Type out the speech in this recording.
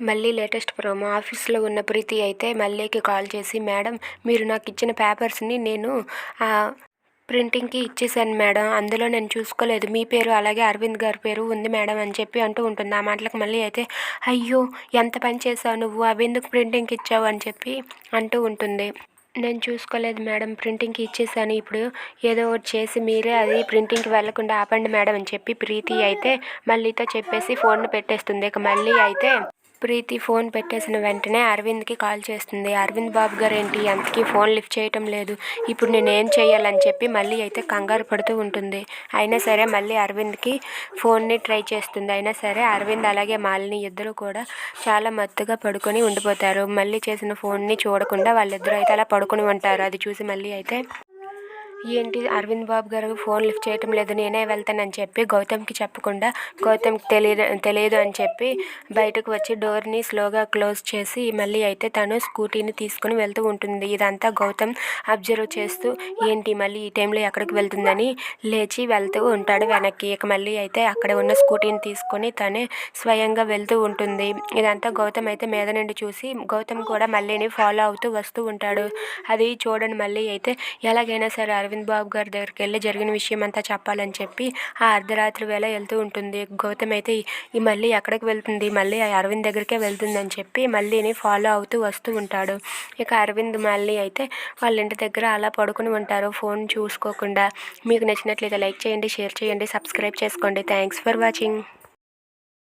మళ్ళీ latest promo. ఆఫీస్లో ఉన్న ప్రీతి అయితే మల్లీకి కాల్ చేసి మేడం మీరు నాకు ఇచ్చిన పేపర్స్ని నేను ప్రింటింగ్కి ఇచ్చేసాను మేడం. అందులో నేను చూసుకోలేదు. మీ పేరు అలాగే అరవింద్ గారి పేరు ఉంది మేడం అని చెప్పి అంటూ ఉంటుంది. ఆ మాటలకు మళ్ళీ అయితే అయ్యో ఎంత పని చేసావు నువ్వు? అవి ఎందుకు ప్రింటింగ్కి ఇచ్చావు? అని చెప్పి అంటూ ఉంటుంది. నేను చూసుకోలేదు మేడం. ప్రింటింగ్కి ఇచ్చేసాను. ఇప్పుడు ఏదో ఒకటి చేసి మీరే అది ప్రింటింగ్కి వెళ్ళకుండా ఆపండి మేడం అని చెప్పి ప్రీతి అయితే మళ్ళీతో చెప్పేసి ఫోన్ పెట్టేస్తుంది. ఇక మళ్ళీ అయితే ప్రీతి ఫోన్ పెట్టేసిన వెంటనే అరవింద్కి కాల్ చేస్తుంది. అరవింద్ బాబు గారు ఏంటి? అంతకీ ఫోన్ లిఫ్ట్ చేయటం లేదు. ఇప్పుడు నేను ఏం చేయాలని చెప్పి మళ్ళీ అయితే కంగారు పడుతూ ఉంటుంది. అయినా సరే మళ్ళీ అరవింద్కి ఫోన్ని ట్రై చేస్తుంది. అయినా సరే అరవింద్ అలాగే మాలిని ఇద్దరు కూడా చాలా మత్తుగా పడుకొని ఉండిపోతారు. మళ్ళీ చేసిన ఫోన్ని చూడకుండా వాళ్ళిద్దరూ అయితే అలా పడుకొని ఉంటారు. అది చూసి మళ్ళీ అయితే ఏంటి? అరవింద్ బాబు గారు ఫోన్ లిఫ్ట్ చేయటం లేదు. నేనే వెళ్తానని చెప్పి గౌతమ్కి చెప్పకుండా గౌతమ్కి తెలియదు తెలియదు అని చెప్పి బయటకు వచ్చి డోర్ని స్లోగా క్లోజ్ చేసి మళ్ళీ అయితే తను స్కూటీని తీసుకుని వెళ్తూ ఉంటుంది. ఇదంతా గౌతమ్ అబ్జర్వ్ చేస్తూ ఏంటి మళ్ళీ ఈ టైంలో ఎక్కడికి వెళ్తుందని లేచి వెళ్తూ ఉంటాడు వెనక్కి. ఇక మళ్ళీ అయితే అక్కడ ఉన్న స్కూటీని తీసుకొని తనే స్వయంగా వెళ్తూ ఉంటుంది. ఇదంతా గౌతమ్ అయితే మీద నుండి చూసి గౌతమ్ కూడా మళ్ళీని ఫాలో అవుతూ వస్తూ ఉంటాడు. అది చూడండి మళ్ళీ అయితే ఎలాగైనా సరే అరవింద్ బాబు గారి దగ్గరికి వెళ్ళి జరిగిన విషయం అంతా చెప్పాలని చెప్పి ఆ అర్ధరాత్రి వేళ వెళ్తూ ఉంటుంది. గౌతమ్ అయితే ఈ మళ్ళీ ఎక్కడికి వెళ్తుంది? మళ్ళీ ఆ అరవింద్ దగ్గరికే వెళ్తుందని చెప్పి మళ్ళీని ఫాలో అవుతూ వస్తూ ఉంటాడు. ఇక అరవింద్ మళ్ళీ అయితే వాళ్ళ ఇంటి దగ్గర అలా పడుకుని ఉంటారు. ఫోన్ చూసుకోకుండా. మీకు నచ్చినట్లయితే లైక్ చేయండి షేర్ చేయండి సబ్స్క్రైబ్ చేసుకోండి. Thanks for watching